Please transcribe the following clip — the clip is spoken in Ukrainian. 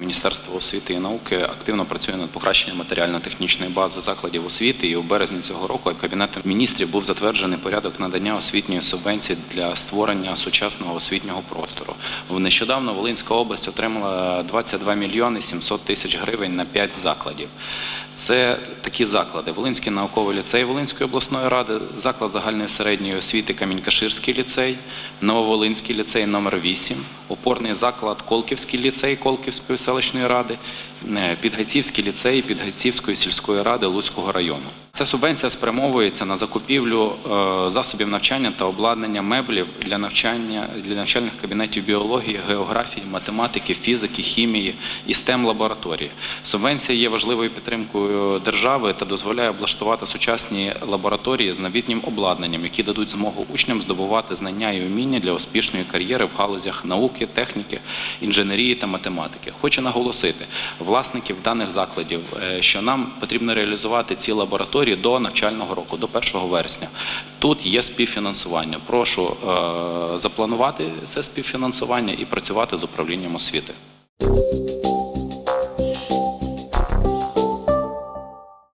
Міністерство освіти і науки активно працює над покращенням матеріально-технічної бази закладів освіти. І у березні цього року Кабінетом міністрів був затверджений порядок надання освітньої субвенції для створення сучасного освітнього простору. Нещодавно Волинська область отримала 22 мільйони 700 тисяч гривень на 5 закладів. Це такі заклади: Волинський науковий ліцей Волинської обласної ради, заклад загальної середньої освіти Камінькаширський ліцей, Нововолинський ліцей номер 8 опорний заклад Колківський ліцей Колківської селищної ради, е, Підгайцівський ліцей Підгайцівської сільської ради Луцького району. Ця субвенція спрямовується на закупівлю е, засобів навчання та обладнання меблів для навчання для навчальних кабінетів біології, географії, математики, фізики, хімії і STEM лабораторії. Субвенція є важливою підтримкою держави та дозволяє облаштувати сучасні лабораторії з новітнім обладнанням, які дадуть змогу учням здобувати знання і уміння для успішної кар'єри в галузях науки, техніки, інженерії та математики. Хочу наголосити власників даних закладів, е, що нам потрібно реалізувати ці лабораторії до навчального року, до 1 вересня. Тут є співфінансування. Прошу е, запланувати це співфінансування і працювати з управлінням освіти.